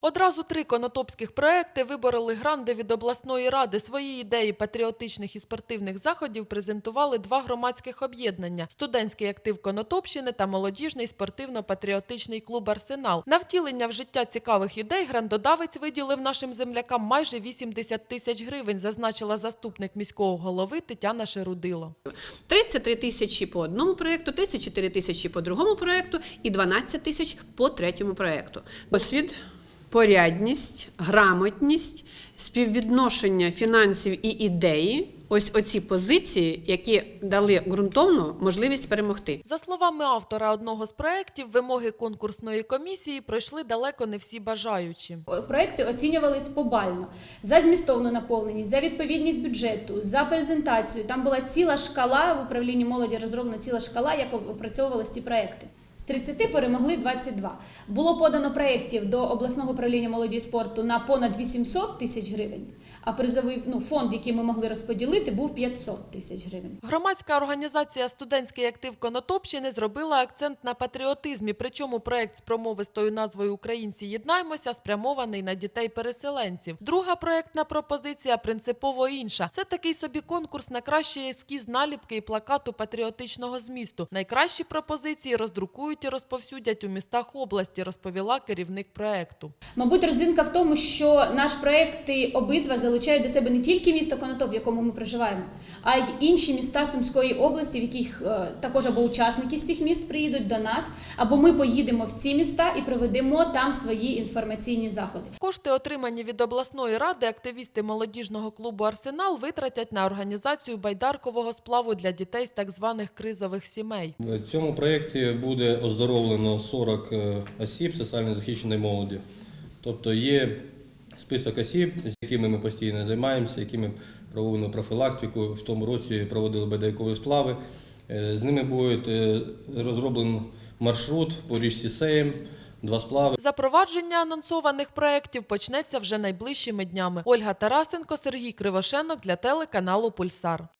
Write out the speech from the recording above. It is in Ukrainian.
Одразу три конотопських проекти вибороли гранди від обласної ради. Свої ідеї патріотичних і спортивних заходів презентували два громадських об'єднання: студентський актив Конотопщини та молодіжний спортивно-патріотичний клуб Арсенал. На втілення в життя цікавих ідей грандодавець виділив нашим землякам майже 80 тисяч гривень, зазначила заступник міського голови Тетяна Шерудило. 33 тисячі по одному проєкту, 34 тисячі по другому проєкту і 12 тисяч по третьому проєкту. Освіт, порядність, грамотність, співвідношення фінансів і ідеї ось оці позиції, які дали ґрунтовну можливість перемогти. За словами автора одного з проєктів, вимоги конкурсної комісії пройшли далеко не всі бажаючі. Проекти оцінювались побально за змістовну наповненість, за відповідність бюджету, за презентацію. Там була ціла шкала в управлінні молоді розроблена ціла шкала, як опрацьовувалися ці проекти. З 30 перемогли 22. Було подано проєктів до обласного управління молоді спорту на понад 800 тисяч гривень. А призовий ну, фонд, який ми могли розподілити, був 500 тисяч гривень. Громадська організація Студентський актив Конотопщини зробила акцент на патріотизмі. Причому проект з промовистою назвою Українці єднаймося спрямований на дітей-переселенців. Друга проектна пропозиція принципово інша. Це такий собі конкурс на кращий ескіз наліпки і плакату патріотичного змісту. Найкращі пропозиції роздрукують і розповсюдять у містах області, розповіла керівник проекту. Мабуть, родзинка в тому, що наш проект і обидва залучають до себе не тільки місто Конотоп, в якому ми проживаємо, а й інші міста Сумської області, в яких е, також або учасники з цих міст приїдуть до нас, або ми поїдемо в ці міста і проведемо там свої інформаційні заходи. Кошти, отримані від обласної ради, активісти молодіжного клубу Арсенал витратять на організацію байдаркового сплаву для дітей з так званих кризових сімей. В цьому проєкті буде оздоровлено 40 е, осіб соціально захищеної молоді. Тобто є список осіб, якими ми постійно займаємося, якими проводимо профілактику. В тому році проводили байдайкові сплави. Е, З ними буде розроблено розроблений маршрут по річці Сейм, два сплави. Запровадження анонсованих проєктів почнеться вже найближчими днями. Ольга Тарасенко, Сергій Кривошенок для телеканалу Пульсар.